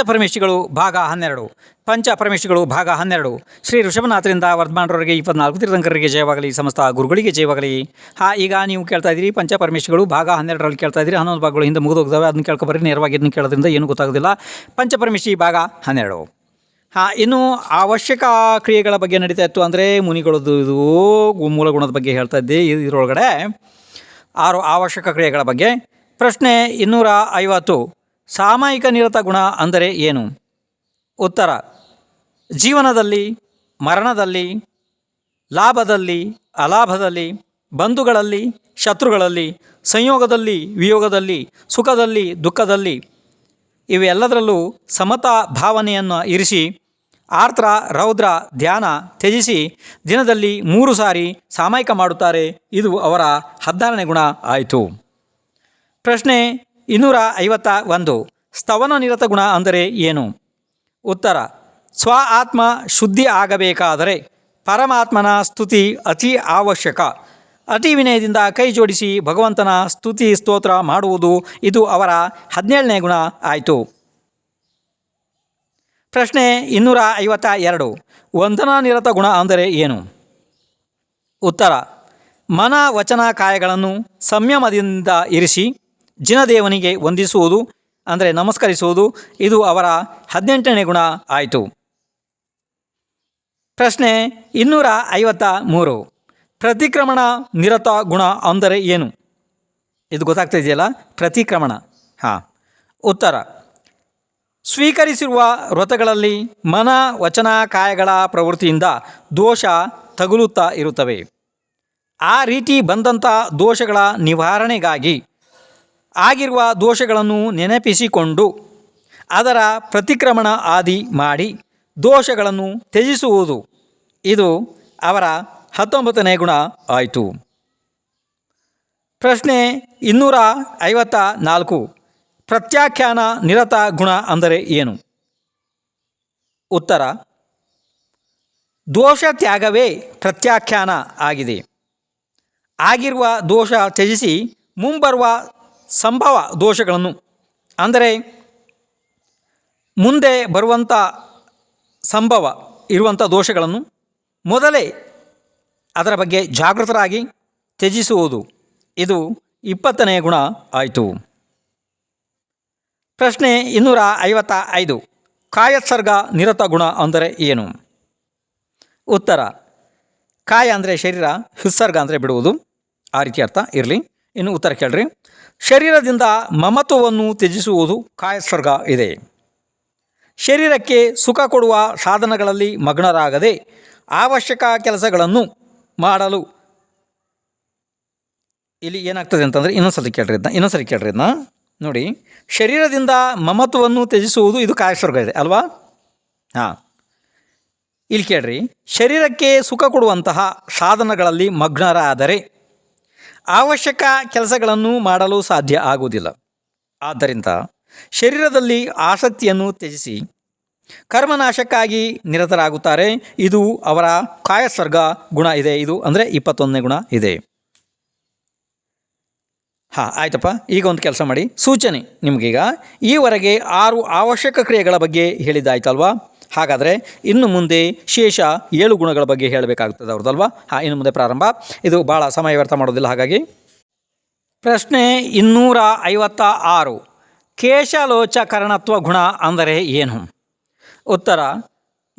ಪಂಚಪರಮೇಶಿಗಳು ಭಾಗ ಹನ್ನೆರಡು. ಪಂಚಪರಮೇಶಿಗಳು ಭಾಗ ಹನ್ನೆರಡು. ಶ್ರೀ ಋಷಭನಾಥರಿಂದ ವರ್ಧಮಾನರವರಿಗೆ ಇಪ್ಪತ್ನಾಲ್ಕು ತೀರ್ಥಂಕರರಿಗೆ ಜಯವಾಗಲಿ, ಸಮಸ್ತ ಗುರುಗಳಿಗೆ ಜಯವಾಗಲಿ. ಹಾ, ಈಗ ನೀವು ಕೇಳ್ತಾ ಇದ್ದೀರಿ ಪಂಚಪರಮೇಶಿಗಳು ಭಾಗ ಹನ್ನೆರಡರಲ್ಲಿ ಕೇಳ್ತಾ ಇದ್ದೀರಿ. ಹನ್ನೊಂದು ಭಾಗಗಳು ಹಿಂದೆ ಮುಗಿದೋಗ್ತವೆ. ಅದನ್ನ ಕೇಳ್ಕೊಬರ್ರಿ, ನೇರವಾಗಿ ಇದನ್ನು ಕೇಳೋದ್ರಿಂದ ಏನು ಗೊತ್ತಾಗೋದಿಲ್ಲ. ಪಂಚಪರಮೇಶಿ ಭಾಗ ಹನ್ನೆರಡು. ಹಾಂ, ಇನ್ನು ಅವಶ್ಯಕ ಕ್ರಿಯೆಗಳ ಬಗ್ಗೆ ನಡೀತಾ ಇತ್ತು ಅಂದರೆ ಮುನಿಗಳದ್ದು ಇದು ಮೂಲ ಗುಣದ ಬಗ್ಗೆ ಹೇಳ್ತಾ ಇದ್ದೆ ಇದ್- ಇದರೊಳಗಡೆ. ಆರು ಅವಶ್ಯಕ ಕ್ರಿಯೆಗಳ ಬಗ್ಗೆ. ಪ್ರಶ್ನೆ ಇನ್ನೂರ ಐವತ್ತು. ಸಾಮಯಿಕ ನಿರತ ಗುಣ ಅಂದರೆ ಏನು? ಉತ್ತರ, ಜೀವನದಲ್ಲಿ, ಮರಣದಲ್ಲಿ, ಲಾಭದಲ್ಲಿ, ಅಲಾಭದಲ್ಲಿ, ಬಂಧುಗಳಲ್ಲಿ, ಶತ್ರುಗಳಲ್ಲಿ, ಸಂಯೋಗದಲ್ಲಿ, ವಿಯೋಗದಲ್ಲಿ, ಸುಖದಲ್ಲಿ, ದುಃಖದಲ್ಲಿ ಇವೆಲ್ಲದರಲ್ಲೂ ಸಮತಾ ಭಾವನೆಯನ್ನು ಇರಿಸಿ, ಆರ್ದ್ರ, ರೌದ್ರ, ಧ್ಯಾನ ತ್ಯಜಿಸಿ ದಿನದಲ್ಲಿ ಮೂರು ಸಾರಿ ಸಾಮಯಿಕ ಮಾಡುತ್ತಾರೆ. ಇದು ಅವರ ಹದಿನಾರನೇ ಗುಣ ಆಯಿತು. ಪ್ರಶ್ನೆ ಇನ್ನೂರ ಐವತ್ತ ಒಂದು ಸ್ತವನ ನಿರತ ಗುಣ ಅಂದರೆ ಏನು? ಉತ್ತರ. ಸ್ವ ಆತ್ಮ ಶುದ್ಧಿ ಆಗಬೇಕಾದರೆ ಪರಮಾತ್ಮನ ಸ್ತುತಿ ಅತಿ ಅವಶ್ಯಕ. ಅತಿ ವಿನಯದಿಂದ ಕೈ ಜೋಡಿಸಿ ಭಗವಂತನ ಸ್ತುತಿ ಸ್ತೋತ್ರ ಮಾಡುವುದು ಇದು ಅವರ ಹದಿನೇಳನೇ ಗುಣ ಆಯಿತು. ಪ್ರಶ್ನೆ ಇನ್ನೂರ ಐವತ್ತ ಎರಡು ವಂದನಾ ನಿರತ ಗುಣ ಅಂದರೆ ಏನು? ಉತ್ತರ. ಮನ ವಚನ ಕಾಯಗಳನ್ನು ಸಂಯಮದಿಂದ ಇರಿಸಿ ಜಿನದೇವನಿಗೆ ವಂದಿಸುವುದು, ಅಂದರೆ ನಮಸ್ಕರಿಸುವುದು, ಇದು ಅವರ ಹದಿನೆಂಟನೇ ಗುಣ ಆಯಿತು. ಪ್ರಶ್ನೆ ಇನ್ನೂರ ಐವತ್ತ ಮೂರು. ಪ್ರತಿಕ್ರಮಣ ನಿರತ ಗುಣ ಅಂದರೆ ಏನು? ಇದು ಗೊತ್ತಾಗ್ತಾ ಇದೆಯಲ್ಲ? ಪ್ರತಿಕ್ರಮಣ. ಹಾಂ. ಉತ್ತರ. ಸ್ವೀಕರಿಸಿರುವ ವ್ರತಗಳಲ್ಲಿ ಮನ ವಚನ ಕಾಯಗಳ ಪ್ರವೃತ್ತಿಯಿಂದ ದೋಷ ತಗುಲುತ್ತಾ ಇರುತ್ತವೆ. ಆ ರೀತಿ ಬಂದಂಥ ದೋಷಗಳ ನಿವಾರಣೆಗಾಗಿ ಆಗಿರುವ ದೋಷಗಳನ್ನು ನೆನಪಿಸಿಕೊಂಡು ಅದರ ಪ್ರತಿಕ್ರಮಣ ಆದಿ ಮಾಡಿ ದೋಷಗಳನ್ನು ತ್ಯಜಿಸುವುದು. ಇದು ಅವರ ಹತ್ತೊಂಬತ್ತನೇ ಗುಣ ಆಯಿತು. ಪ್ರಶ್ನೆ ಇನ್ನೂರ ಐವತ್ತ ನಾಲ್ಕು. ಪ್ರತ್ಯಾಖ್ಯಾನ ನಿರತ ಗುಣ ಅಂದರೆ ಏನು? ಉತ್ತರ. ದೋಷ ತ್ಯಾಗವೇ ಪ್ರತ್ಯಾಖ್ಯಾನ ಆಗಿದೆ. ಆಗಿರುವ ದೋಷ ತ್ಯಜಿಸಿ ಮುಂಬರುವ ಸಂಭವ ದೋಷಗಳನ್ನು. ಅಂದರೆ ಮುಂದೆ ಬರುವಂಥ ಸಂಭವ ಇರುವಂಥ ದೋಷಗಳನ್ನು ಮೊದಲೇ ಅದರ ಬಗ್ಗೆ ಜಾಗೃತರಾಗಿ ತ್ಯಜಿಸುವುದು. ಇದು ಇಪ್ಪತ್ತನೆಯ ಗುಣ ಆಯಿತು. ಪ್ರಶ್ನೆ ಇನ್ನೂರ ಐವತ್ತ ಐದು ಕಾಯತ್ಸರ್ಗ ನಿರತ ಗುಣ ಅಂದರೆ ಏನು? ಉತ್ತರ. ಕಾಯ ಅಂದರೆ ಶರೀರ ಹಿಸ್ಸರ್ಗ ಅಂದರೆ ಬಿಡುವುದು. ಆ ರೀತಿ ಅರ್ಥ ಇರಲಿ. ಇನ್ನು ಉತ್ತರ ಕೇಳ್ರಿ. ಶರೀರದಿಂದ ಮಮತ್ವವನ್ನು ತ್ಯಜಿಸುವುದು ಕಾಯಸ್ವರ್ಗ ಇದೆ. ಶರೀರಕ್ಕೆ ಸುಖ ಕೊಡುವ ಸಾಧನಗಳಲ್ಲಿ ಮಗ್ನರಾಗದೆ ಅವಶ್ಯಕ ಕೆಲಸಗಳನ್ನು ಮಾಡಲು ಇಲ್ಲಿ ಏನಾಗ್ತದೆ ಅಂತಂದರೆ ಇನ್ನೊಂದ್ಸರಿ ಕೇಳ್ರಿ ಇದನ್ನ ಇನ್ನೊಂದ್ಸಲ ಕೇಳ್ರಿ ಇದನ್ನ. ನೋಡಿ, ಶರೀರದಿಂದ ಮಮತ್ವವನ್ನು ತ್ಯಜಿಸುವುದು ಇದು ಕಾಯಸ್ವರ್ಗ ಇದೆ, ಅಲ್ವಾ? ಹಾಂ. ಇಲ್ಲಿ ಕೇಳ್ರಿ, ಶರೀರಕ್ಕೆ ಸುಖ ಕೊಡುವಂತಹ ಸಾಧನಗಳಲ್ಲಿ ಮಗ್ನರಾದರೆ ಅವಶ್ಯಕ ಕೆಲಸಗಳನ್ನು ಮಾಡಲು ಸಾಧ್ಯ ಆಗುವುದಿಲ್ಲ. ಆದ್ದರಿಂದ ಶರೀರದಲ್ಲಿ ಆಸಕ್ತಿಯನ್ನು ತ್ಯಜಿಸಿ ಕರ್ಮನಾಶಕ್ಕಾಗಿ ನಿರತರಾಗುತ್ತಾರೆ. ಇದು ಅವರ ಕಾಯಸ್ವರ್ಗ ಗುಣ ಇದೆ. ಇದು ಅಂದರೆ ಇಪ್ಪತ್ತೊಂದನೇ ಗುಣ ಇದೆ. ಹಾಂ, ಆಯ್ತಪ್ಪ. ಈಗ ಒಂದು ಕೆಲಸ ಮಾಡಿ. ಸೂಚನೆ ನಿಮಗೀಗ. ಈವರೆಗೆ ಆರು ಅವಶ್ಯಕ ಕ್ರಿಯೆಗಳ ಬಗ್ಗೆ ಹೇಳಿದ್ದಾಯ್ತಲ್ವಾ? ಹಾಗಾದರೆ ಇನ್ನು ಮುಂದೆ ಶೇಷ ಏಳು ಗುಣಗಳ ಬಗ್ಗೆ ಹೇಳಬೇಕಾಗ್ತದೆ ಅವ್ರದ್ದಲ್ವಾ? ಹಾಂ, ಇನ್ನು ಮುಂದೆ ಪ್ರಾರಂಭ. ಇದು ಭಾಳ ಸಮಯ ವ್ಯರ್ಥ ಮಾಡೋದಿಲ್ಲ, ಹಾಗಾಗಿ. ಪ್ರಶ್ನೆ ಇನ್ನೂರ ಐವತ್ತ ಆರು ಕೇಶಲೋಚಕರಣತ್ವ ಗುಣ ಅಂದರೆ ಏನು? ಉತ್ತರ,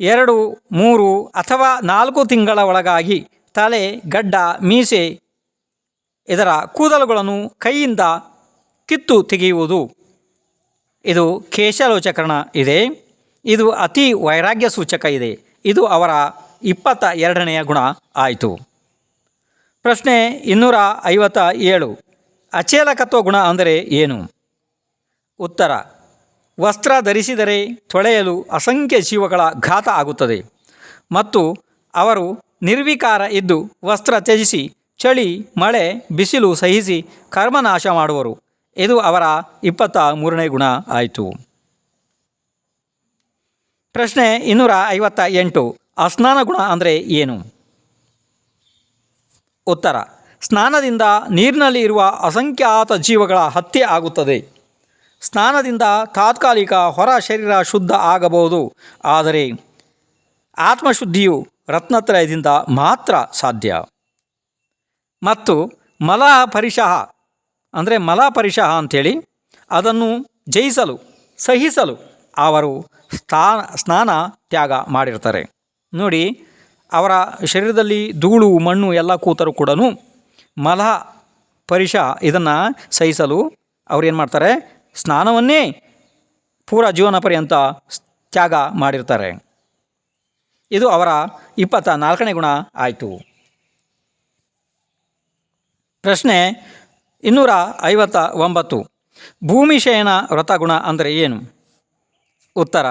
ಎರಡು, ಮೂರು ಅಥವಾ ನಾಲ್ಕು ತಿಂಗಳ ಒಳಗಾಗಿ ತಲೆ, ಗಡ್ಡ, ಮೀಸೆ ಇದರ ಕೂದಲುಗಳನ್ನು ಕೈಯಿಂದ ಕಿತ್ತು ತೆಗೆಯುವುದು. ಇದು ಕೇಶಲೋಚಕರಣ ಇದೆ. ಇದು ಅತಿ ವೈರಾಗ್ಯ ಸೂಚಕ ಇದೆ. ಇದು ಅವರ ಇಪ್ಪತ್ತ ಎರಡನೆಯ ಗುಣ ಆಯಿತು. ಪ್ರಶ್ನೆ ಇನ್ನೂರ ಐವತ್ತ ಏಳು ಅಚೇಲಕತ್ವ ಗುಣ ಅಂದರೆ ಏನು? ಉತ್ತರ. ವಸ್ತ್ರ ಧರಿಸಿದರೆ ತೊಳೆಯಲು ಅಸಂಖ್ಯ ಜೀವಗಳ ಘಾತ ಆಗುತ್ತದೆ. ಮತ್ತು ಅವರು ನಿರ್ವಿಕಾರ ಇದ್ದು ವಸ್ತ್ರ ತ್ಯಜಿಸಿ ಚಳಿ, ಮಳೆ, ಬಿಸಿಲು ಸಹಿಸಿ ಕರ್ಮನಾಶ ಮಾಡುವರು. ಇದು ಅವರ ಇಪ್ಪತ್ತ ಮೂರನೇ ಗುಣ ಆಯಿತು. ಪ್ರಶ್ನೆ ಇನ್ನೂರ ಐವತ್ತ ಎಂಟು ಅಸ್ನಾನ ಗುಣ ಅಂದರೆ ಏನು? ಉತ್ತರ. ಸ್ನಾನದಿಂದ ನೀರಿನಲ್ಲಿ ಇರುವ ಅಸಂಖ್ಯಾತ ಜೀವಗಳ ಹತ್ಯೆ ಆಗುತ್ತದೆ. ಸ್ನಾನದಿಂದ ತಾತ್ಕಾಲಿಕ ಹೊರ ಶರೀರ ಶುದ್ಧ ಆಗಬಹುದು. ಆದರೆ ಆತ್ಮಶುದ್ಧಿಯು ರತ್ನತ್ರಯದಿಂದ ಮಾತ್ರ ಸಾಧ್ಯ. ಮತ್ತು ಮಲ ಪರಿಶಃ ಅಂದರೆ ಮಲ ಪರಿಶಃ ಅಂಥೇಳಿ ಅದನ್ನು ಜಯಿಸಲು, ಸಹಿಸಲು ಅವರು ಸ್ಥಾ ಸ್ನಾನ ತ್ಯಾಗ ಮಾಡಿರ್ತಾರೆ. ನೋಡಿ, ಅವರ ಶರೀರದಲ್ಲಿ ಧೂಳು, ಮಣ್ಣು ಎಲ್ಲ ಕೂತರೂ ಕೂಡ ಮಲ ಪರಿಷ ಇದನ್ನು ಸಹಿಸಲು ಅವ್ರು ಏನು ಮಾಡ್ತಾರೆ? ಸ್ನಾನವನ್ನೇ ಪೂರ ಜೀವನ ಪರ್ಯಂತ ತ್ಯಾಗ ಮಾಡಿರ್ತಾರೆ. ಇದು ಅವರ ಇಪ್ಪತ್ತ ನಾಲ್ಕನೇ ಗುಣ ಆಯಿತು. ಪ್ರಶ್ನೆ ಇನ್ನೂರ ಐವತ್ತ ಒಂಬತ್ತು. ಭೂಮಿಶಯನ ವ್ರತಗುಣ ಅಂದರೆ ಏನು? ಉತ್ತರ.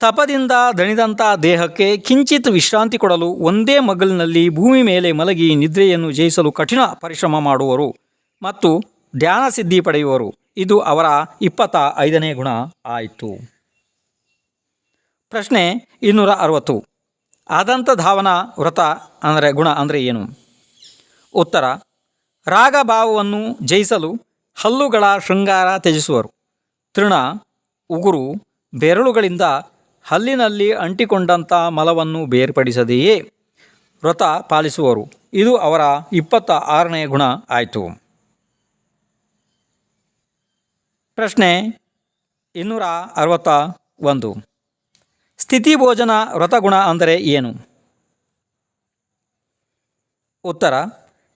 ತಪದಿಂದ ದಣಿದಂಥ ದೇಹಕ್ಕೆ ಕಿಂಚಿತ್ ವಿಶ್ರಾಂತಿ ಕೊಡಲು ಒಂದೇ ಮಗಲಿನಲ್ಲಿ ಭೂಮಿ ಮೇಲೆ ಮಲಗಿ ನಿದ್ರೆಯನ್ನು ಜಯಿಸಲು ಕಠಿಣ ಪರಿಶ್ರಮ ಮಾಡುವರು ಮತ್ತು ಧ್ಯಾನ ಸಿದ್ಧಿ ಪಡೆಯುವರು. ಇದು ಅವರ ಇಪ್ಪತ್ತ ಐದನೇ ಗುಣ ಆಯಿತು. ಪ್ರಶ್ನೆ ಇನ್ನೂರ ಅರವತ್ತು. ಆದಂತ ಧಾವನ ವ್ರತ ಅಂದರೆ ಗುಣ ಅಂದರೆ ಏನು? ಉತ್ತರ. ರಾಗಭಾವವನ್ನು ಜಯಿಸಲು ಹಲ್ಲುಗಳ ಶೃಂಗಾರ ತ್ಯಜಿಸುವರು. ತೃಣ, ಉಗುರು, ಬೆರಳುಗಳಿಂದ ಹಲ್ಲಿನಲ್ಲಿ ಅಂಟಿಕೊಂಡಂಥ ಮಲವನ್ನು ಬೇರ್ಪಡಿಸದೆಯೇ? ವ್ರತ ಪಾಲಿಸುವರು. ಇದು ಅವರ ಇಪ್ಪತ್ತ ಆರನೇ ಗುಣ ಆಯಿತು. ಪ್ರಶ್ನೆ ಇನ್ನೂರ ಅರವತ್ತ ಒಂದು. ಸ್ಥಿತಿ ಭೋಜನ ವ್ರತಗುಣ ಅಂದರೆ ಏನು? ಉತ್ತರ,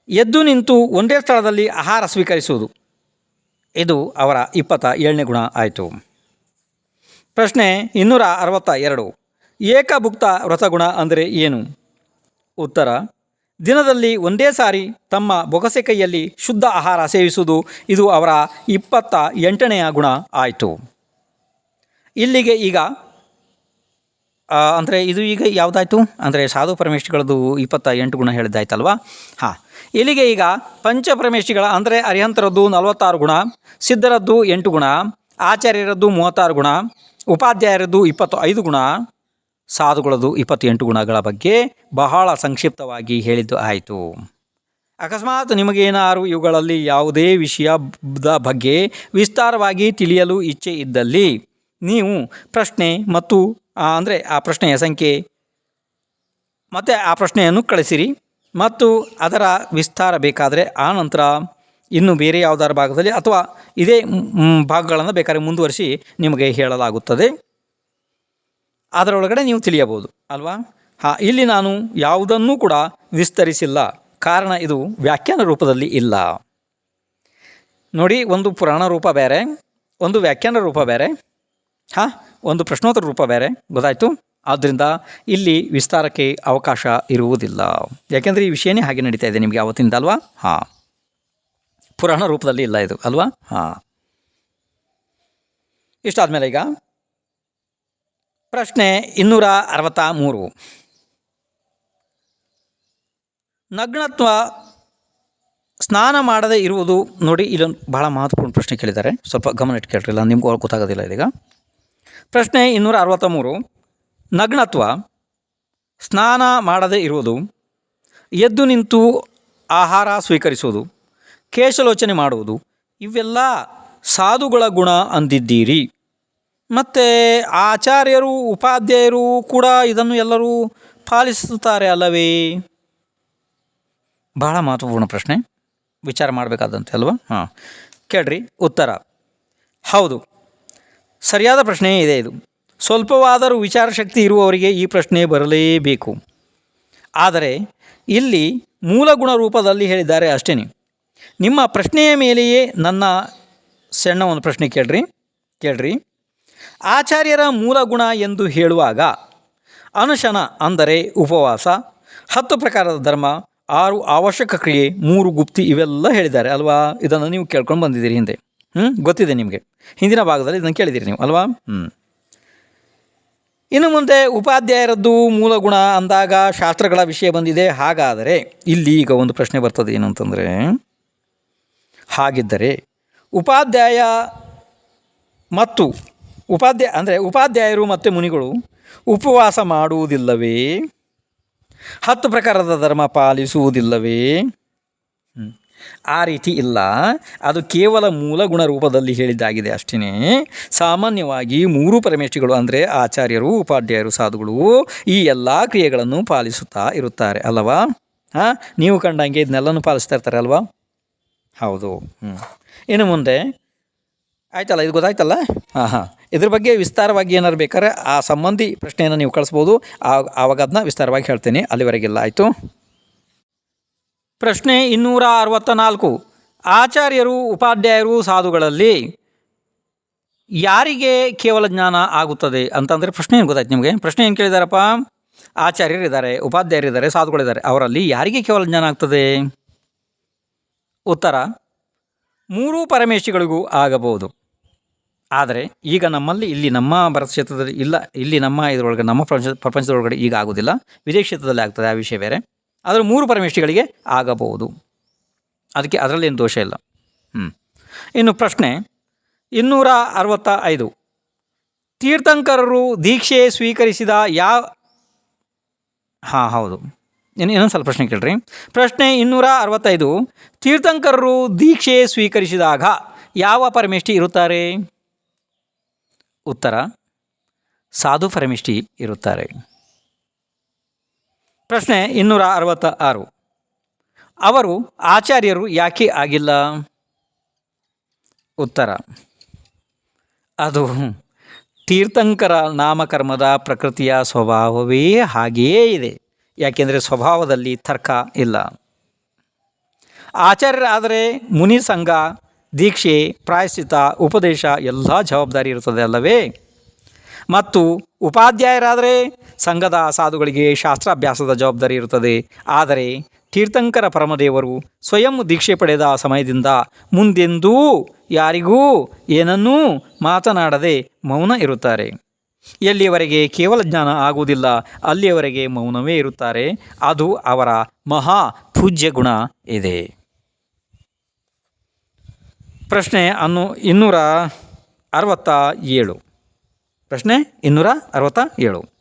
ಎದ್ದು ನಿಂತು ಒಂದೇ ಸ್ಥಳದಲ್ಲಿ ಆಹಾರ ಸ್ವೀಕರಿಸುವುದು. ಇದು ಅವರ ಇಪ್ಪತ್ತ ಏಳನೇ ಗುಣ ಆಯಿತು. ಪ್ರಶ್ನೆ ಇನ್ನೂರ ಅರವತ್ತ ಎರಡು. ಏಕಭುಕ್ತ ವ್ರತಗುಣ ಅಂದರೆ ಏನು? ಉತ್ತರ, ದಿನದಲ್ಲಿ ಒಂದೇ ಸಾರಿ ತಮ್ಮ ಬೊಗಸೆ ಕೈಯಲ್ಲಿ ಶುದ್ಧ ಆಹಾರ ಸೇವಿಸುವುದು ಇದು ಅವರ ಇಪ್ಪತ್ತ ಎಂಟನೆಯ ಗುಣ ಆಯಿತು. ಇಲ್ಲಿಗೆ ಈಗ ಅಂದರೆ ಇದು ಈಗ ಯಾವುದಾಯಿತು? ಅಂದರೆ ಸಾಧು ಪರಮೇಶ್ಗಳದ್ದು ಇಪ್ಪತ್ತ ಎಂಟು ಗುಣ ಹೇಳಿದ್ದಾಯ್ತಲ್ವಾ? ಹಾಂ. ಇಲ್ಲಿಗೆ ಈಗ ಪಂಚಪ್ರಮೇಶಿಗಳ ಅಂದರೆ ಅರಿಹಂತರದ್ದು ನಲವತ್ತಾರು ಗುಣ, ಸಿದ್ಧರದ್ದು ಎಂಟು ಗುಣ, ಆಚಾರ್ಯರದ್ದು ಮೂವತ್ತಾರು ಗುಣ, ಉಪಾಧ್ಯಾಯರದ್ದು ಇಪ್ಪತ್ತು ಐದು ಗುಣ, ಸಾಧುಗಳದ್ದು ಇಪ್ಪತ್ತೆಂಟು ಗುಣಗಳ ಬಗ್ಗೆ ಬಹಳ ಸಂಕ್ಷಿಪ್ತವಾಗಿ ಹೇಳಿದ್ದು ಆಯಿತು. ಅಕಸ್ಮಾತ್ ನಿಮಗೇನಾರು ಇವುಗಳಲ್ಲಿ ಯಾವುದೇ ವಿಷಯದ ಬಗ್ಗೆ ವಿಸ್ತಾರವಾಗಿ ತಿಳಿಯಲು ಇಚ್ಛೆ ಇದ್ದಲ್ಲಿ ನೀವು ಪ್ರಶ್ನೆ ಮತ್ತು ಅಂದರೆ ಆ ಪ್ರಶ್ನೆಯ ಸಂಖ್ಯೆ, ಮತ್ತು ಆ ಪ್ರಶ್ನೆಯನ್ನು ಕಳಿಸಿರಿ. ಮತ್ತು ಅದರ ವಿಸ್ತಾರ ಬೇಕಾದರೆ ಆ ನಂತರ ಇನ್ನು ಬೇರೆ ಯಾವ್ದಾರ ಭಾಗದಲ್ಲಿ ಅಥವಾ ಇದೇ ಭಾಗಗಳನ್ನು ಬೇಕಾದ್ರೆ ಮುಂದುವರಿಸಿ ನಿಮಗೆ ಹೇಳಲಾಗುತ್ತದೆ. ಅದರೊಳಗಡೆ ನೀವು ತಿಳಿಯಬಹುದು, ಅಲ್ವಾ? ಹಾಂ, ಇಲ್ಲಿ ನಾನು ಯಾವುದನ್ನೂ ಕೂಡ ವಿಸ್ತರಿಸಿಲ್ಲ. ಕಾರಣ ಇದು ವ್ಯಾಖ್ಯಾನ ರೂಪದಲ್ಲಿ ಇಲ್ಲ. ನೋಡಿ, ಒಂದು ಪುರಾಣ ರೂಪ ಬೇರೆ, ಒಂದು ವ್ಯಾಖ್ಯಾನ ರೂಪ ಬೇರೆ, ಹಾಂ, ಒಂದು ಪ್ರಶ್ನೋತ್ತರ ರೂಪ ಬೇರೆ, ಗೊತ್ತಾಯಿತು? ಆದ್ದರಿಂದ ಇಲ್ಲಿ ವಿಸ್ತಾರಕ್ಕೆ ಅವಕಾಶ ಇರುವುದಿಲ್ಲ. ಯಾಕೆಂದರೆ ಈ ವಿಷಯನೇ ಹಾಗೆ ನಡೀತಾ ಇದೆ ನಿಮಗೆ ಅವತ್ತಿಂದ ಅಲ್ವಾ ಹಾಂ. ಪುರಾಣ ರೂಪದಲ್ಲಿ ಇಲ್ಲ ಇದು, ಅಲ್ವಾ? ಹಾಂ. ಇಷ್ಟಾದಮೇಲೆ ಈಗ? ಪ್ರಶ್ನೆ ಇನ್ನೂರ ಅರವತ್ತ ಮೂರು ನಗ್ನತ್ವ ಸ್ನಾನ ಮಾಡದೇ ಇರುವುದು ನೋಡಿ ಇಲ್ಲೊಂದು ಬಹಳ ಮಹತ್ವಪೂರ್ಣ ಪ್ರಶ್ನೆ ಕೇಳಿದ್ದಾರೆ. ಸ್ವಲ್ಪ ಗಮನ ಇಟ್ಟು ಕೇಳ್ರಿಲ್ಲ ನಿಮ್ಗೂ ಗೊತ್ತಾಗೋದಿಲ್ಲ ಇದೀಗ. ಪ್ರಶ್ನೆ ಇನ್ನೂರ ಅರವತ್ತ ಮೂರು ನಗ್ನತ್ವ, ಸ್ನಾನ ಮಾಡದೇ ಇರುವುದು, ಎದ್ದು ನಿಂತು ಆಹಾರ ಸ್ವೀಕರಿಸುವುದು, ಕೇಶಲೋಚನೆ ಮಾಡುವುದು, ಇವೆಲ್ಲ ಸಾಧುಗಳ ಗುಣ ಅಂದಿದ್ದೀರಿ. ಮತ್ತು ಆಚಾರ್ಯರು, ಉಪಾಧ್ಯಾಯರು ಕೂಡ ಇದನ್ನು ಎಲ್ಲರೂ ಪಾಲಿಸುತ್ತಾರೆ ಅಲ್ಲವೇ? ಬಹಳ ಮಹತ್ವಪೂರ್ಣ ಪ್ರಶ್ನೆ. ವಿಚಾರ ಮಾಡಬೇಕಾದಂತೆ ಅಲ್ವಾ? ಹಾಂ. ಕೇಳ್ರಿ, ಉತ್ತರ. ಹೌದು. ಸರಿಯಾದ ಪ್ರಶ್ನೆ ಇದೆ ಇದು. ಸ್ವಲ್ಪವಾದರೂ ವಿಚಾರ ಶಕ್ತಿ ಇರುವವರಿಗೆ ಈ ಪ್ರಶ್ನೆ ಬರಲೇಬೇಕು. ಆದರೆ ಇಲ್ಲಿ ಮೂಲ ಗುಣ ರೂಪದಲ್ಲಿ ಹೇಳಿದ್ದಾರೆ ಅಷ್ಟೇ ನಿಮ್ಮ ಪ್ರಶ್ನೆಯ ಮೇಲೆಯೇ ನನ್ನ ಸಣ್ಣ ಒಂದು ಪ್ರಶ್ನೆ ಕೇಳ್ರಿ ಕೇಳ್ರಿ. ಆಚಾರ್ಯರ ಮೂಲ ಗುಣ ಎಂದು ಹೇಳುವಾಗ ಅನುಶನ ಅಂದರೆ ಉಪವಾಸ, ಹತ್ತು ಪ್ರಕಾರದ ಧರ್ಮ, ಆರು ಅವಶ್ಯಕ ಕ್ರಿಯೆ, ಮೂರು ಗುಪ್ತಿ ಇವೆಲ್ಲ ಹೇಳಿದ್ದಾರೆ ಅಲ್ವಾ? ಇದನ್ನು ನೀವು ಕೇಳ್ಕೊಂಡು ಬಂದಿದ್ದೀರಿ ಹಿಂದೆ. ಹ್ಞೂ ಗೊತ್ತಿದೆ ನಿಮಗೆ. ಹಿಂದಿನ ಭಾಗದಲ್ಲಿ ಇದನ್ನು ಕೇಳಿದ್ದೀರಿ ನೀವು, ಅಲ್ವಾ? ಹ್ಞೂ ಇನ್ನು ಮುಂದೆ ಉಪಾಧ್ಯಾಯರದ್ದು ಮೂಲ ಗುಣ ಅಂದಾಗ ಶಾಸ್ತ್ರಗಳ ವಿಷಯ ಬಂದಿದೆ. ಹಾಗಾದರೆ ಇಲ್ಲಿ ಈಗ ಒಂದು ಪ್ರಶ್ನೆ ಬರ್ತದೆ. ಏನಂತಂದರೆ, ಹಾಗಿದ್ದರೆ ಉಪಾಧ್ಯಾಯ ಮತ್ತು ಉಪಾಧ್ಯಾಯ ಅಂದರೆ ಉಪಾಧ್ಯಾಯರು ಮತ್ತು ಮುನಿಗಳು ಉಪವಾಸ ಮಾಡುವುದಿಲ್ಲವೇ? ಹತ್ತು ಪ್ರಕಾರದ ಧರ್ಮ ಪಾಲಿಸುವುದಿಲ್ಲವೇ. ಆ ರೀತಿ ಇಲ್ಲ. ಅದು ಕೇವಲ ಮೂಲ ಗುಣ ರೂಪದಲ್ಲಿ ಹೇಳಿದ್ದಾಗಿದೆ ಅಷ್ಟೇ ಸಾಮಾನ್ಯವಾಗಿ ಮೂರು ಪರಮೇಶ್ವರಿಗಳು ಅಂದರೆ ಆಚಾರ್ಯರು, ಉಪಾಧ್ಯಾಯರು, ಸಾಧುಗಳು ಈ ಎಲ್ಲ ಕ್ರಿಯೆಗಳನ್ನು ಪಾಲಿಸುತ್ತಾ ಇರುತ್ತಾರೆ ಅಲ್ಲವಾ? ಹಾಂ, ನೀವು ಕಂಡಂಗೆ ಇದನ್ನೆಲ್ಲನೂ ಪಾಲಿಸ್ತಾ ಇರ್ತಾರೆ ಅಲ್ವಾ? ಹೌದು. ಹ್ಞೂ ಇನ್ನು ಮುಂದೆ. ಆಯ್ತಲ್ಲ, ಇದು ಗೊತ್ತಾಯ್ತಲ್ಲ? ಹಾಂ ಹಾಂ. ಇದ್ರ ಬಗ್ಗೆ ವಿಸ್ತಾರವಾಗಿ ಏನಾರು ಬೇಕಾದ್ರೆ ಆ ಸಂಬಂಧಿ ಪ್ರಶ್ನೆಯನ್ನು ನೀವು ಕಳಿಸ್ಬೋದು. ಆವಾಗ ಅದನ್ನ ವಿಸ್ತಾರವಾಗಿ ಹೇಳ್ತೀನಿ. ಅಲ್ಲಿವರೆಗೆಲ್ಲ. ಆಯಿತು? ಪ್ರಶ್ನೆ ಇನ್ನೂರ ಅರವತ್ತ ನಾಲ್ಕು ಆಚಾರ್ಯರು, ಉಪಾಧ್ಯಾಯರು, ಸಾಧುಗಳಲ್ಲಿ ಯಾರಿಗೆ ಕೇವಲ ಜ್ಞಾನ ಆಗುತ್ತದೆ ಅಂತಂದರೆ ಪ್ರಶ್ನೆ ಏನು ಗೊತ್ತಾಯ್ತು ನಿಮಗೆ? ಪ್ರಶ್ನೆ ಏನು ಕೇಳಿದಾರಪ್ಪ? ಆಚಾರ್ಯರಿದ್ದಾರೆ, ಉಪಾಧ್ಯಾಯರಿದ್ದಾರೆ, ಸಾಧುಗಳಿದ್ದಾರೆ. ಅವರಲ್ಲಿ ಯಾರಿಗೆ ಕೇವಲ ಜ್ಞಾನ ಆಗ್ತದೆ? ಉತ್ತರ, ಮೂರೂ ಪರಮೇಶಿಗಳಿಗೂ ಆಗಬಹುದು. ಆದರೆ ಈಗ ನಮ್ಮಲ್ಲಿ, ಇಲ್ಲಿ ನಮ್ಮ ಭಾರತ ಕ್ಷೇತ್ರದಲ್ಲಿ ಇಲ್ಲ, ಇಲ್ಲಿ ನಮ್ಮ ಇದರೊಳಗೆ, ನಮ್ಮ ಪ್ರಪಂಚ, ಪ್ರಪಂಚದೊಳಗಡೆ ಈಗ ಆಗೋದಿಲ್ಲ. ವಿದೇಶ ಕ್ಷೇತ್ರದಲ್ಲಿ ಆಗ್ತದೆ ಆ ವಿಷಯ ಬೇರೆ. ಆದರೆ ಮೂರು ಪರಮೇಶ್ವರಿಗಳಿಗೆ ಆಗಬಹುದು. ಅದಕ್ಕೆ ಅದರಲ್ಲೇನು ದೋಷ ಇಲ್ಲ. ಹ್ಞೂ ಇನ್ನು ಪ್ರಶ್ನೆ, ಇನ್ನೂರ ಅರವತ್ತ ಐದು ತೀರ್ಥಂಕರರು ದೀಕ್ಷೆ ಸ್ವೀಕರಿಸಿದ ಯಾವ ಹಾಂ, ಹೌದು. ಇನ್ನು ಇನ್ನೊಂದು ಸ್ವಲ್ಪ ಪ್ರಶ್ನೆ ಕೇಳ್ರಿ. ಪ್ರಶ್ನೆ ಇನ್ನೂರ ಅರವತ್ತೈದು, ತೀರ್ಥಂಕರರು ದೀಕ್ಷೆ ಸ್ವೀಕರಿಸಿದಾಗ ಯಾವ ಪರಮೇಷ್ಠಿ ಇರುತ್ತಾರೆ? ಉತ್ತರ, ಸಾಧು ಪರಮೇಷ್ಠಿ ಇರುತ್ತಾರೆ. ಪ್ರಶ್ನೆ ಇನ್ನೂರ ಅರವತ್ತ ಆರು. ಅವರು ಆಚಾರ್ಯರು ಯಾಕೆ ಆಗಿಲ್ಲ? ಉತ್ತರ. ಅದು ತೀರ್ಥಂಕರ ನಾಮಕರ್ಮದ ಪ್ರಕೃತಿಯ ಸ್ವಭಾವವೇ ಹಾಗೆಯೇ ಇದೆ. ಯಾಕೆಂದರೆ ಸ್ವಭಾವದಲ್ಲಿ ತರ್ಕ ಇಲ್ಲ. ಆಚಾರ್ಯರಾದರೆ ಮುನಿ ಸಂಘ, ದೀಕ್ಷೆ ಪ್ರಾಯಶ್ಚಿತ ಉಪದೇಶ, ಎಲ್ಲ ಜವಾಬ್ದಾರಿ ಇರುತ್ತದೆ ಅಲ್ಲವೇ? ಮತ್ತು ಉಪಾಧ್ಯಾಯರಾದರೆ ಸಂಘದ ಸಾಧುಗಳಿಗೆ ಶಾಸ್ತ್ರಾಭ್ಯಾಸದ ಜವಾಬ್ದಾರಿ ಇರುತ್ತದೆ. ಆದರೆ ತೀರ್ಥಂಕರ ಪರಮದೇವರು ಸ್ವಯಂ ದೀಕ್ಷೆ ಪಡೆದ ಸಮಯದಿಂದ ಮುಂದೆಂದೂ ಯಾರಿಗೂ ಏನನ್ನೂ ಮಾತನಾಡದೆ ಮೌನ ಇರುತ್ತಾರೆ. ಎಲ್ಲಿಯವರೆಗೆ ಕೇವಲ ಜ್ಞಾನ ಆಗುವುದಿಲ್ಲ, ಅಲ್ಲಿಯವರೆಗೆ ಮೌನವೇ ಇರುತ್ತಾರೆ. ಅದು ಅವರ ಮಹಾ ಪೂಜ್ಯ ಗುಣ ಇದೆ. ಪ್ರಶ್ನೆ ಅನ್ನು ಇನ್ನೂರ ಅರವತ್ತ ಏಳು. ಪ್ರಶ್ನೆ ಇನ್ನೂರ ಅರವತ್ತ ಏಳು.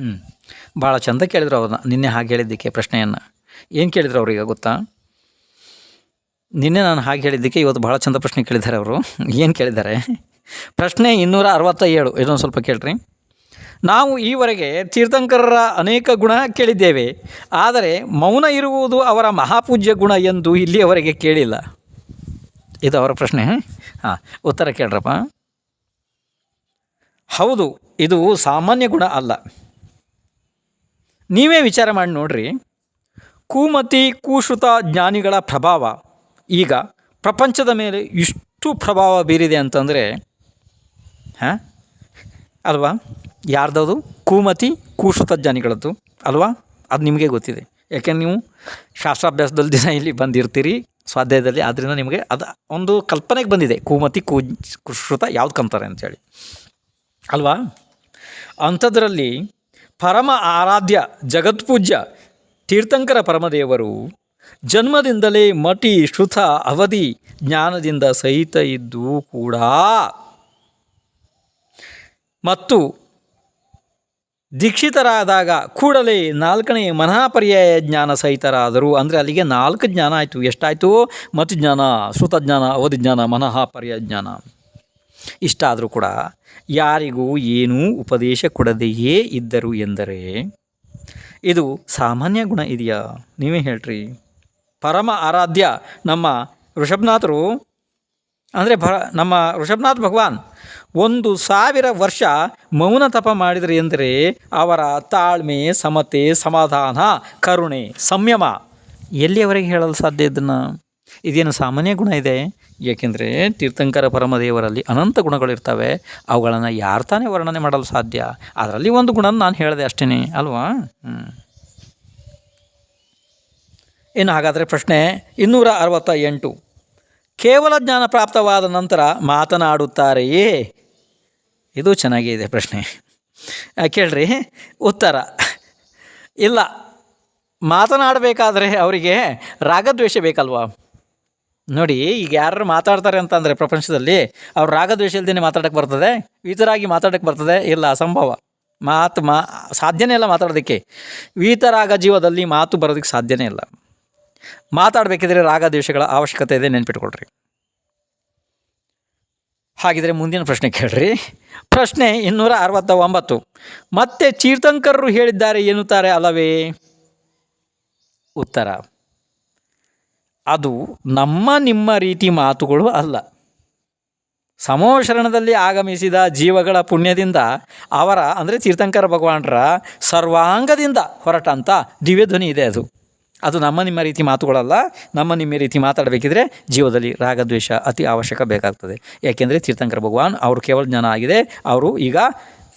ಹ್ಞೂ ಭಾಳ ಚಂದ ಕೇಳಿದ್ರು ಅವ್ರನ್ನ. ನಿನ್ನೆ ಹಾಗೆ ಹೇಳಿದ್ದಕ್ಕೆ ಪ್ರಶ್ನೆಯನ್ನು. ಏನು ಕೇಳಿದ್ರು ಅವ್ರಿಗೆ ಗೊತ್ತಾ? ನಿನ್ನೆ ನಾನು ಹಾಗೆ ಹೇಳಿದ್ದಕ್ಕೆ ಇವತ್ತು ಭಾಳ ಚಂದ ಪ್ರಶ್ನೆ ಕೇಳಿದ್ದಾರೆ ಅವರು. ಏನು ಕೇಳಿದ್ದಾರೆ? ಪ್ರಶ್ನೆ ಇನ್ನೂರ ಅರವತ್ತ ಏಳು ಇದೊಂದು ಸ್ವಲ್ಪ ಕೇಳ್ರಿ. ನಾವು ಈವರೆಗೆ ತೀರ್ಥಂಕರರ ಅನೇಕ ಗುಣ ಕೇಳಿದ್ದೇವೆ. ಆದರೆ ಮೌನ ಇರುವುದು ಅವರ ಮಹಾಪೂಜ್ಯ ಗುಣ ಎಂದು ಇಲ್ಲಿಯವರೆಗೆ ಕೇಳಿಲ್ಲ. ಇದು ಅವರ ಪ್ರಶ್ನೆ. ಹಾಂ, ಉತ್ತರ ಕೇಳ್ರಪ್ಪ. ಹೌದು, ಇದು ಸಾಮಾನ್ಯ ಗುಣ ಅಲ್ಲ. ನೀವೇ ವಿಚಾರ ಮಾಡಿ ನೋಡ್ರಿ. ಕೂಮತಿ, ಕೂಶ್ರುತ ಜ್ಞಾನಿಗಳ ಪ್ರಭಾವ. ಈಗ ಪ್ರಪಂಚದ ಮೇಲೆ ಇಷ್ಟು ಪ್ರಭಾವ ಬೀರಿದೆ ಅಂತಂದರೆ, ಹಾಂ? ಅಲ್ವಾ? ಯಾರ್ದದು? ಕೂಮತಿ, ಕೂಶ್ರುತ ಜ್ಞಾನಿಗಳದ್ದು. ಅಲ್ವಾ? ಅದು ನಿಮಗೆ ಗೊತ್ತಿದೆ. ಯಾಕೆಂದ್ರೆ ನೀವು ಶಾಸ್ತ್ರಾಭ್ಯಾಸದಲ್ಲಿ ದಿನ ಇಲ್ಲಿ ಬಂದಿರ್ತೀರಿ, ಸ್ವಾಧ್ಯಾಯದಲ್ಲಿ ಆದ್ದರಿಂದ ನಿಮಗೆ ಅದು ಒಂದು ಕಲ್ಪನೆಗೆ ಬಂದಿದೆ. ಕೂಮತಿ, ಕೂ, ಕುಶ್ರುತ ಯಾವ್ದು ಕಂತಾರೆ ಅಂತೇಳಿ. ಅಲ್ವಾ? ಅಂಥದ್ರಲ್ಲಿ ಪರಮ ಆರಾಧ್ಯ ಜಗತ್ಪೂಜ್ಯ ತೀರ್ಥಂಕರ ಪರಮದೇವರು, ಜನ್ಮದಿಂದಲೇ ಮಟಿ ಶ್ರುತ ಅವಧಿ ಜ್ಞಾನದಿಂದ ಸಹಿತ ಇದ್ದೂ ಕೂಡ. ಮತ್ತು ದೀಕ್ಷಿತರಾದಾಗ ಕೂಡಲೇ ನಾಲ್ಕನೇ ಮನಃಪರ್ಯಾಯ ಜ್ಞಾನ ಸಹಿತರಾದರು. ಅಂದರೆ ಅಲ್ಲಿಗೆ ನಾಲ್ಕು ಜ್ಞಾನ ಆಯಿತು. ಎಷ್ಟಾಯಿತು? ಮತಿ ಜ್ಞಾನ ಶ್ರುತಜ್ಞಾನ ಅವಧಿ ಜ್ಞಾನ ಮನಃ ಪರ್ಯಾಯ ಜ್ಞಾನ. ಇಷ್ಟಾದರೂ ಕೂಡ ಯಾರಿಗೂ ಏನೂ ಉಪದೇಶ ಕೊಡದೆಯೇ ಇದ್ದರು ಎಂದರೆ ಇದು ಸಾಮಾನ್ಯ ಗುಣ ಇದೆಯಾ? ನೀವೇ ಹೇಳ್ರಿ. ಪರಮ ಆರಾಧ್ಯ ನಮ್ಮ ಋಷಭನಾಥರು, ಅಂದರೆ ಭ, ನಮ್ಮ ಋಷಭನಾಥ್ ಭಗವಾನ್ ಒಂದು ಸಾವಿರ ವರ್ಷ ಮೌನ ತಪ ಮಾಡಿದರೆ ಎಂದರೆ ಅವರ ತಾಳ್ಮೆ, ಸಮತೆ, ಸಮಾಧಾನ, ಕರುಣೆ, ಸಂಯಮ ಎಲ್ಲಿಯವರೆಗೆ ಹೇಳಲು ಸಾಧ್ಯ ಇದನ್ನು? ಇದೇನು ಸಾಮಾನ್ಯ ಗುಣ ಇದೆ? ಏಕೆಂದರೆ ತೀರ್ಥಂಕರ ಪರಮದೇವರಲ್ಲಿ ಅನಂತ ಗುಣಗಳಿರ್ತವೆ ಅವುಗಳನ್ನು ಯಾರು ತಾನೇ ವರ್ಣನೆ ಮಾಡಲು ಸಾಧ್ಯ? ಅದರಲ್ಲಿ ಒಂದು ಗುಣ ನಾನು ಹೇಳಿದೆ ಅಷ್ಟೇ ಅಲ್ವಾ? ಇನ್ನು ಹಾಗಾದರೆ ಪ್ರಶ್ನೆ ಇನ್ನೂರ ಅರವತ್ತ ಎಂಟು ಕೇವಲ ಜ್ಞಾನ ಪ್ರಾಪ್ತವಾದ ನಂತರ ಮಾತನಾಡುತ್ತಾರೆಯೇ? ಇದು ಚೆನ್ನಾಗಿದೆ ಪ್ರಶ್ನೆ. ಕೇಳ್ರಿ, ಉತ್ತರ. ಇಲ್ಲ, ಮಾತನಾಡಬೇಕಾದ್ರೆ ಅವರಿಗೆ ರಾಗದ್ವೇಷ ಬೇಕಲ್ವಾ? ನೋಡಿ, ಈಗ ಯಾರು ಮಾತಾಡ್ತಾರೆ ಅಂತಂದರೆ ಪ್ರಪಂಚದಲ್ಲಿ ಅವ್ರು ರಾಗದ್ವೇಷ ಇಲ್ದೇ ಮಾತಾಡೋಕ್ಕೆ ಬರ್ತದೆ ಆಗಿ ಮಾತಾಡೋಕ್ಕೆ ಬರ್ತದೆ, ಇಲ್ಲ ಅಸಂಭವ. ಮಾತು ಮಾ, ಸಾಧ್ಯನೇ ಇಲ್ಲ ಮಾತಾಡೋದಕ್ಕೆ. ವೀತರಾಗ ಜೀವದಲ್ಲಿ ಮಾತು ಬರೋದಕ್ಕೆ ಸಾಧ್ಯನೇ ಇಲ್ಲ. ಮಾತಾಡಬೇಕಿದ್ರೆ ರಾಗ ದ್ವೇಷಗಳ ಅವಶ್ಯಕತೆ ಇದೆ, ನೆನ್ಪಿಟ್ಕೊಳ್ರಿ. ಹಾಗಿದ್ರೆ ಮುಂದಿನ ಪ್ರಶ್ನೆ ಕೇಳ್ರಿ. ಪ್ರಶ್ನೆ ಇನ್ನೂರ ಅರವತ್ತ ಒಂಬತ್ತು ಮತ್ತೆ ಚೀರ್ತಂಕರರು ಹೇಳಿದ್ದಾರೆ ಎನ್ನುತ್ತಾರೆ ಅಲ್ಲವೇ? ಉತ್ತರ. ಅದು ನಮ್ಮ ನಿಮ್ಮ ರೀತಿ ಮಾತುಗಳು ಅಲ್ಲ. ಸಮೋಶರಣದಲ್ಲಿ ಆಗಮಿಸಿದ ಜೀವಗಳ ಪುಣ್ಯದಿಂದ ಅವರ, ಅಂದರೆ ತೀರ್ಥಂಕರ ಭಗವಾನರ ಸರ್ವಾಂಗದಿಂದ ಹೊರಟಂಥ ದಿವ್ಯಧ್ವನಿ ಇದೆ ಅದು. ಅದು ನಮ್ಮ ನಿಮ್ಮ ರೀತಿ ಮಾತುಗಳಲ್ಲ, ನಮ್ಮ ನಿಮ್ಮ ರೀತಿ ಮಾತಾಡಬೇಕಿದ್ರೆ ಜೀವದಲ್ಲಿ ರಾಗದ್ವೇಷ ಅತಿ ಅವಶ್ಯಕ ಬೇಕಾಗ್ತದೆ. ಯಾಕೆಂದರೆ ತೀರ್ಥಂಕರ ಭಗವಾನ್ ಅವರು ಕೇವಲ ಜ್ಞಾನ ಆಗಿದೆ, ಅವರು ಈಗ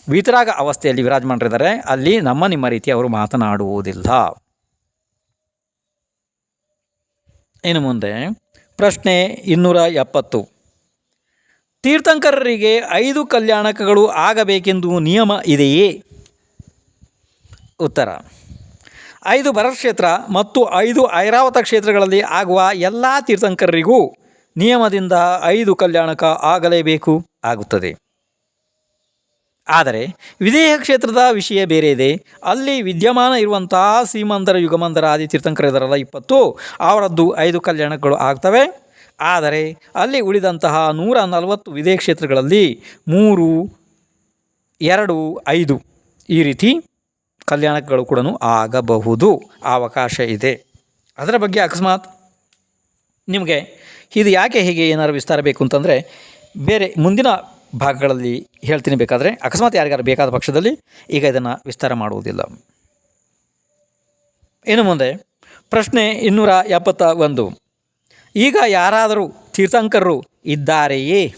ವಿತರಾಗ ಅವಸ್ಥೆಯಲ್ಲಿ ವಿರಾಜಮಾನರಿದ್ದಾರೆ, ಅಲ್ಲಿ ನಮ್ಮ ನಿಮ್ಮ ರೀತಿ ಅವರು ಮಾತನಾಡುವುದಿಲ್ಲ. ಇನ್ನು ಮುಂದೆ ಪ್ರಶ್ನೆ ಇನ್ನೂರ ಎಪ್ಪತ್ತು. ತೀರ್ಥಂಕರರಿಗೆ ಐದು ಕಲ್ಯಾಣಕಗಳು ಆಗಬೇಕೆಂದು ನಿಯಮ ಇದೆಯೇ? ಉತ್ತರ. ಐದು ಭರಕ್ಷೇತ್ರ ಮತ್ತು ಐದು ಐರಾವತ ಕ್ಷೇತ್ರಗಳಲ್ಲಿ ಆಗುವ ಎಲ್ಲ ತೀರ್ಥಂಕರರಿಗೂ ನಿಯಮದಿಂದ ಐದು ಕಲ್ಯಾಣಕ ಆಗಲೇಬೇಕು, ಆಗುತ್ತದೆ. ಆದರೆ ವಿದೇಹ ಕ್ಷೇತ್ರದ ವಿಷಯ ಬೇರೆ ಇದೆ. ಅಲ್ಲಿ ವಿದ್ಯಮಾನ ಇರುವಂತಹ ಸೀಮಾಂತರ ಯುಗಮಂತರ ಆದಿ ತೀರ್ಥಂಕರ ಇದರಲ್ಲ ಇಪ್ಪತ್ತು, ಅವರದ್ದು ಐದು ಕಲ್ಯಾಣಗಳು ಆಗ್ತವೆ. ಆದರೆ ಅಲ್ಲಿ ಉಳಿದಂತಹ ನೂರ ನಲವತ್ತು ವಿದೇಹ ಕ್ಷೇತ್ರಗಳಲ್ಲಿ ಮೂರು, ಎರಡು, ಐದು ಈ ರೀತಿ ಕಲ್ಯಾಣಗಳು ಕೂಡ ಆಗಬಹುದು. ಅವಕಾಶ ಇದೆ. ಅದರ ಬಗ್ಗೆ ಅಕಸ್ಮಾತ್ ನಿಮಗೆ ಇದು ಯಾಕೆ ಹೀಗೆ ಏನಾದ್ರು ವಿಸ್ತಾರ ಬೇಕು ಅಂತಂದರೆ ಬೇರೆ ಮುಂದಿನ ಭಾಗಗಳಲ್ಲಿ ಹೇಳ್ತೀನಿ ಬೇಕಾದರೆ ಅಕಸ್ಮಾತ್ ಯಾರಿಗಾರು ಬೇಕಾದ ಪಕ್ಷದಲ್ಲಿ ಈಗ ಇದನ್ನು ವಿಸ್ತಾರ ಮಾಡುವುದಿಲ್ಲ. ಇನ್ನು ಮುಂದೆ ಪ್ರಶ್ನೆ ಇನ್ನೂರ ಎಪ್ಪತ್ತ ಒಂದು. ಈಗ ಯಾರಾದರೂ ತೀರ್ಥಂಕರರು ಇದ್ದಾರೆಯೇ?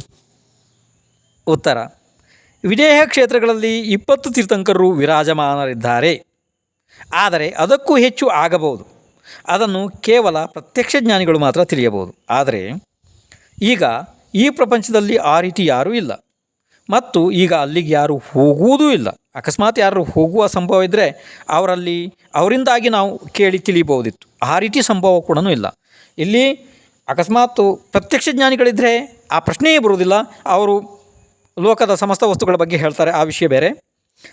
ಉತ್ತರ. ವಿದೇಹ ಕ್ಷೇತ್ರಗಳಲ್ಲಿ ಇಪ್ಪತ್ತು ತೀರ್ಥಂಕರರು ವಿರಾಜಮಾನರಿದ್ದಾರೆ. ಆದರೆ ಅದಕ್ಕೂ ಹೆಚ್ಚು ಆಗಬಹುದು. ಅದನ್ನು ಕೇವಲ ಪ್ರತ್ಯಕ್ಷ ಜ್ಞಾನಿಗಳು ಮಾತ್ರ ತಿಳಿಯಬಹುದು. ಆದರೆ ಈಗ ಈ ಪ್ರಪಂಚದಲ್ಲಿ ಆ ರೀತಿ ಯಾರೂ ಇಲ್ಲ. ಮತ್ತು ಈಗ ಅಲ್ಲಿಗೆ ಯಾರು ಹೋಗುವುದೂ ಇಲ್ಲ. ಅಕಸ್ಮಾತ್ ಯಾರು ಹೋಗುವ ಸಂಭವ ಇದ್ದರೆ ಅವರಲ್ಲಿ, ಅವರಿಂದಾಗಿ ನಾವು ಕೇಳಿ ತಿಳಿಬಹುದಿತ್ತು ಆ ರೀತಿ ಸಂಭವ ಕೂಡ ಇಲ್ಲ. ಇಲ್ಲಿ ಅಕಸ್ಮಾತ್ ಪ್ರತ್ಯಕ್ಷ ಜ್ಞಾನಿಗಳಿದ್ದರೆ ಆ ಪ್ರಶ್ನೆಯೇ ಬರುವುದಿಲ್ಲ. ಅವರು ಲೋಕದ ಸಮಸ್ತ ವಸ್ತುಗಳ ಬಗ್ಗೆ ಹೇಳ್ತಾರೆ. ಆ ವಿಷಯ ಬೇರೆ.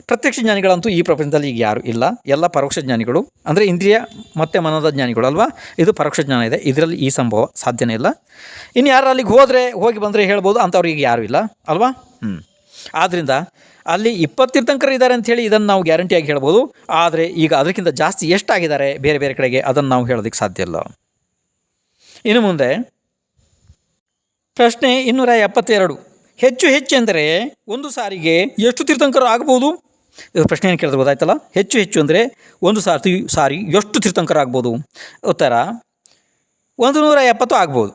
ಪ್ರತ್ಯಕ್ಷ ಜ್ಞಾನಿಗಳಂತೂ ಈ ಪ್ರಪಂಚದಲ್ಲಿ ಈಗ ಯಾರು ಇಲ್ಲ. ಎಲ್ಲ ಪರೋಕ್ಷ ಜ್ಞಾನಿಗಳು. ಅಂದರೆ ಇಂದ್ರಿಯ ಮತ್ತು ಮನದ ಜ್ಞಾನಿಗಳು ಅಲ್ವಾ? ಇದು ಪರೋಕ್ಷ ಜ್ಞಾನ ಇದೆ. ಇದರಲ್ಲಿ ಈ ಸಂಭವ ಸಾಧ್ಯನೇ ಇಲ್ಲ. ಇನ್ನು ಯಾರು ಅಲ್ಲಿಗೆ ಹೋದರೆ, ಹೋಗಿ ಬಂದರೆ ಹೇಳ್ಬೋದು ಅಂಥವ್ರಿಗೆ ಯಾರೂ ಇಲ್ಲ. ಅಲ್ವಾ? ಹ್ಞೂ ಆದ್ದರಿಂದ ಅಲ್ಲಿ ಇಪ್ಪತ್ತು ತೀರ್ಥಂಕರ ಇದ್ದಾರೆ ಅಂಥೇಳಿ ಇದನ್ನು ನಾವು ಗ್ಯಾರಂಟಿಯಾಗಿ ಹೇಳ್ಬೋದು. ಆದರೆ ಈಗ ಅದಕ್ಕಿಂತ ಜಾಸ್ತಿ ಎಷ್ಟಾಗಿದ್ದಾರೆ ಬೇರೆ ಬೇರೆ ಕಡೆಗೆ ಅದನ್ನು ನಾವು ಹೇಳೋದಕ್ಕೆ ಸಾಧ್ಯ ಇಲ್ಲ. ಇನ್ನು ಮುಂದೆ ಪ್ರಶ್ನೆ ಇನ್ನೂರ ಎಪ್ಪತ್ತೆರಡು. ಹೆಚ್ಚು ಹೆಚ್ಚೆಂದರೆ ಒಂದು ಸಾರಿಗೆ ಎಷ್ಟು ತೀರ್ಥಂಕರು ಆಗ್ಬೋದು? ಇದು ಪ್ರಶ್ನೆಯನ್ನು ಕೇಳಿದ್ರೆ ಗೊತ್ತಾಯ್ತಲ್ಲ? ಹೆಚ್ಚು ಹೆಚ್ಚು ಅಂದರೆ ಒಂದು ಸಾರಿ ಸಾರಿ ಎಷ್ಟು ತೀರ್ಥಂಕರ ಆಗ್ಬೋದು? ಉತ್ತರ ಒಂದು ನೂರ ಎಪ್ಪತ್ತು ಆಗ್ಬೋದು.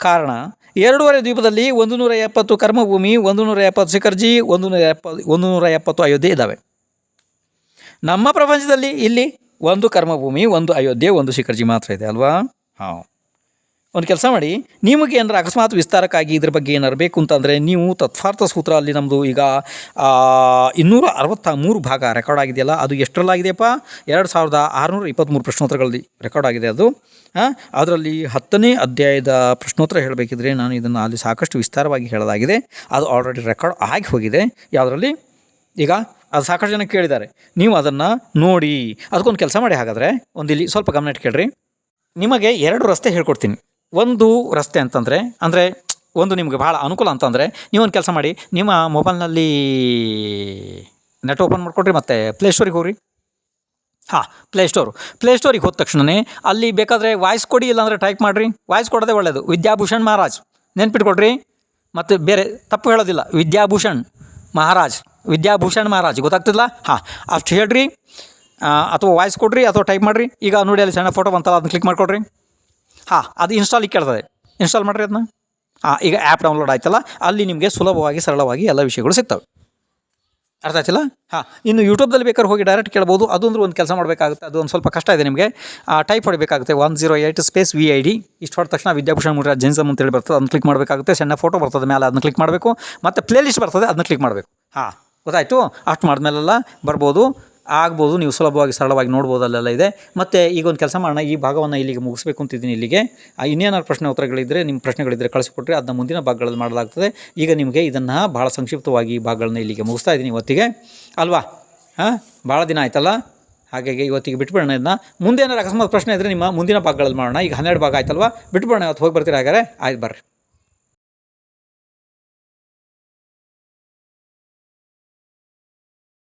ಕಾರಣ ಎರಡೂವರೆ ದ್ವೀಪದಲ್ಲಿ ಒಂದು ನೂರ ಎಪ್ಪತ್ತು ಕರ್ಮಭೂಮಿ ಒಂದು ನೂರ ಎಪ್ಪತ್ತು ಶಿಖರ್ಜಿ ಒಂದು ನೂರ ಎಪ್ಪತ್ತು ಒಂದು ನೂರ ಎಪ್ಪತ್ತು ಅಯೋಧ್ಯೆ ಇದ್ದಾವೆ. ನಮ್ಮ ಪ್ರಪಂಚದಲ್ಲಿ ಇಲ್ಲಿ ಒಂದು ಕರ್ಮಭೂಮಿ, ಒಂದು ಅಯೋಧ್ಯೆ, ಒಂದು ಶಿಖರ್ಜಿ ಮಾತ್ರ ಇದೆ ಅಲ್ವಾ? ಹಾಂ ಒಂದು ಕೆಲಸ ಮಾಡಿ, ನಿಮಗೆ ಏನಾರು ಅಕಸ್ಮಾತ್ ವಿಸ್ತಾರಕ್ಕಾಗಿ ಇದ್ರ ಬಗ್ಗೆ ಏನಾರು ಬೇಕು ಅಂತಂದರೆ ನೀವು ತತ್ವಾರ್ಥ ಸೂತ್ರ ಅಲ್ಲಿ ನಮ್ಮದು ಈಗ ಇನ್ನೂರ ಅರವತ್ತ ಮೂರು ಭಾಗ ರೆಕಾರ್ಡ್ ಆಗಿದೆಯಲ್ಲ, ಅದು ಎಷ್ಟರಲ್ಲಾಗಿದೆಯಪ್ಪ? ಎರಡು ಸಾವಿರದ ಆರುನೂರ ಇಪ್ಪತ್ತ್ಮೂರು ಪ್ರಶ್ನೋತ್ತರಗಳಲ್ಲಿ ರೆಕಾರ್ಡ್ ಆಗಿದೆ ಅದು. ಅದರಲ್ಲಿ ಹತ್ತನೇ ಅಧ್ಯಾಯದ ಪ್ರಶ್ನೋತ್ತರ ಹೇಳಬೇಕಿದ್ರೆ ನಾನು ಇದನ್ನು ಅಲ್ಲಿ ಸಾಕಷ್ಟು ವಿಸ್ತಾರವಾಗಿ ಹೇಳೋದಾಗಿದೆ ಅದು ಆಲ್ರೆಡಿ ರೆಕಾರ್ಡ್ ಆಗಿ ಹೋಗಿದೆ. ಯಾವುದರಲ್ಲಿ? ಈಗ, ಅದು ಸಾಕಷ್ಟು ಜನ ಕೇಳಿದ್ದಾರೆ. ನೀವು ಅದನ್ನು ನೋಡಿ, ಅದಕ್ಕೊಂದು ಕೆಲಸ ಮಾಡಿ ಹಾಗಾದರೆ ಒಂದು ಇಲ್ಲಿ ಸ್ವಲ್ಪ ಗಮನ ಇಟ್ಕೇಳ್ರಿ. ನಿಮಗೆ ಎರಡು ರಸ್ತೆ ಹೇಳ್ಕೊಡ್ತೀನಿ. ಒಂದು ರಸ್ತೆ ಅಂತಂದರೆ, ಅಂದರೆ ಒಂದು ನಿಮಗೆ ಭಾಳ ಅನುಕೂಲ ಅಂತಂದರೆ ನೀವೊಂದು ಕೆಲಸ ಮಾಡಿ, ನಿಮ್ಮ ಮೊಬೈಲ್ನಲ್ಲಿ ನೆಟ್ ಓಪನ್ ಮಾಡಿಕೊಡ್ರಿ ಮತ್ತು ಪ್ಲೇಸ್ಟೋರಿಗೆ ಹೋಗ್ರಿ. ಹಾಂ ಪ್ಲೇಸ್ಟೋರು ಪ್ಲೇಸ್ಟೋರಿಗೆ ಹೋದ ತಕ್ಷಣವೇ ಅಲ್ಲಿ ಬೇಕಾದರೆ ವಾಯ್ಸ್ ಕೊಡಿ ಇಲ್ಲಾಂದರೆ ಟೈಪ್ ಮಾಡಿರಿ. ವಾಯ್ಸ್ ಕೊಡೋದೇ ಒಳ್ಳೆಯದು ವಿದ್ಯಾಭೂಷಣ್ ಮಹಾರಾಜ್ ನೆನ್ಪಿಟ್ಕೊಡ್ರಿ ಮತ್ತು ಬೇರೆ ತಪ್ಪು ಹೇಳೋದಿಲ್ಲ. ವಿದ್ಯಾಭೂಷಣ್ ಮಹಾರಾಜ್ ವಿದ್ಯಾಭೂಷಣ್ ಮಹಾರಾಜ್ ಗೊತ್ತಾಗ್ತಿಲ್ಲ ಹಾಂ, ಅಷ್ಟು ಹೇಳ್ರಿ. ಅಥವಾ ವಾಯ್ಸ್ ಕೊಡ್ರಿ ಅಥವಾ ಟೈಪ್ ಮಾಡಿರಿ. ಈಗ ನೋಡಿ ಅಲ್ಲಿ ಸಣ್ಣ ಫೋಟೋ ಬಂತಲ್ಲ, ಅದನ್ನ ಕ್ಲಿಕ್ ಮಾಡ್ಕೊಡ್ರಿ. ಹಾಂ, ಅದು ಇನ್ಸ್ಟಾಲಿಗೆ ಕೇಳ್ತದೆ. ಇನ್ಸ್ಟಾಲ್ ಮಾಡಿರಿ ಅದನ್ನ ಹಾಂ ಈಗ ಆ್ಯಪ್ ಡೌನ್ಲೋಡ್ ಆಯ್ತಲ್ಲ, ಅಲ್ಲಿ ನಿಮಗೆ ಸುಲಭವಾಗಿ, ಸರಳವಾಗಿ ಎಲ್ಲ ವಿಷಯಗಳು ಸಿಗ್ತವೆ. ಅರ್ಥ ಆಯ್ತಿಲ್ಲ? ಹಾಂ, ಇನ್ನು ಯೂಟ್ಯೂಬ್ದಲ್ಲಿ ಬೇಕಾದ್ರೆ ಹೋಗಿ ಡೈರೆಕ್ಟ್ ಕೇಳ್ಬೋದು. ಅದು ಅಂದ್ರೆ ಒಂದು ಕೆಲಸ ಮಾಡಬೇಕಾಗುತ್ತೆ. ಅದು ಒಂದು ಸ್ವಲ್ಪ ಕಷ್ಟ ಇದೆ ನಿಮಗೆ. Type ಹೊಡಬೇಕಾಗುತ್ತೆ. One zero eight space V I D ಇಷ್ಟು ಹೊಡೆದ ತಕ್ಷಣ ವಿದ್ಯಾಭೂಷಣ ಮುರಾಜ್ ಜೆನ್ಸಮ್ ಅಂತೇಳಿ ಬರ್ತದೆ. ಅದನ್ನ ಕ್ಲಿಕ್ ಮಾಡಬೇಕಾಗುತ್ತೆ. ಸಣ್ಣ ಫೋಟೋ ಬರ್ತದೆ ಮೇಲೆ, ಅದನ್ನ ಕ್ಲಿಕ್ ಮಾಡಬೇಕು. ಮತ್ತು ಪ್ಲೇ ಲಿಸ್ಟ್ ಬರ್ತದೆ, ಅದನ್ನ ಕ್ಲಿಕ್ ಮಾಡಬೇಕು. ಹಾಂ, ಗೊತ್ತಾಯಿತು? ಅಷ್ಟು ಮಾಡಿದ್ಮೇಲೆಲ್ಲ ಬರ್ಬೋದು. ಆಗ್ಬೋದು, ನೀವು ಸುಲಭವಾಗಿ ಸರಳವಾಗಿ ನೋಡ್ಬೋದು ಅಲ್ಲೆಲ್ಲ ಇದೆ. ಮತ್ತು ಈಗ ಒಂದು ಕೆಲಸ ಮಾಡೋಣ. ಈ ಭಾಗವನ್ನು ಇಲ್ಲಿಗೆ ಮುಗಿಸ್ಬೇಕು ಅಂತಿದ್ದೀನಿ ಇಲ್ಲಿಗೆ. ಇನ್ನೇನಾದ್ರು ಪ್ರಶ್ನೆ ಉತ್ತರಗಳಿದ್ದರೆ ನಿಮ್ಮ ಪ್ರಶ್ನೆಗಳಿದ್ದರೆ ಕಳಿಸಿಕೊಟ್ರೆ ಅದನ್ನ ಮುಂದಿನ ಭಾಗಗಳಲ್ಲಿ ಮಾಡಲಾಗ್ತದೆ. ಈಗ ನಿಮಗೆ ಇದನ್ನು ಭಾಳ ಸಂಕ್ಷಿಪ್ತವಾಗಿ ಈ ಭಾಗಗಳನ್ನ ಇಲ್ಲಿಗೆ ಮುಗಿಸ್ತಾ ಇದ್ದೀನಿ ಇವತ್ತಿಗೆ. ಅಲ್ವಾ? ಹಾಂ? ಭಾಳ ದಿನ ಆಯ್ತಲ್ಲ? ಹಾಗಾಗಿ ಇವತ್ತಿಗೆ ಬಿಟ್ಬಿಡೋಣ ಇದನ್ನ. ಮುಂದೆ ಏನಾರು ಅಕಸ್ಮಾತ್ ಪ್ರಶ್ನೆ ಇದ್ದರೆ ನಿಮ್ಮ ಮುಂದಿನ ಭಾಗಗಳಲ್ಲಿ ಮಾಡೋಣ. ಈಗ ಹನ್ನೆರಡು ಭಾಗ ಆಯ್ತಲ್ವಾ? ಬಿಟ್ಬಿಡೋಣ, ಇವತ್ತು ಹೋಗಿ ಬರ್ತೀರಾ ಹಾಗಾದ್ರೆ? ಆಯ್ತು ಬರ್ರಿ.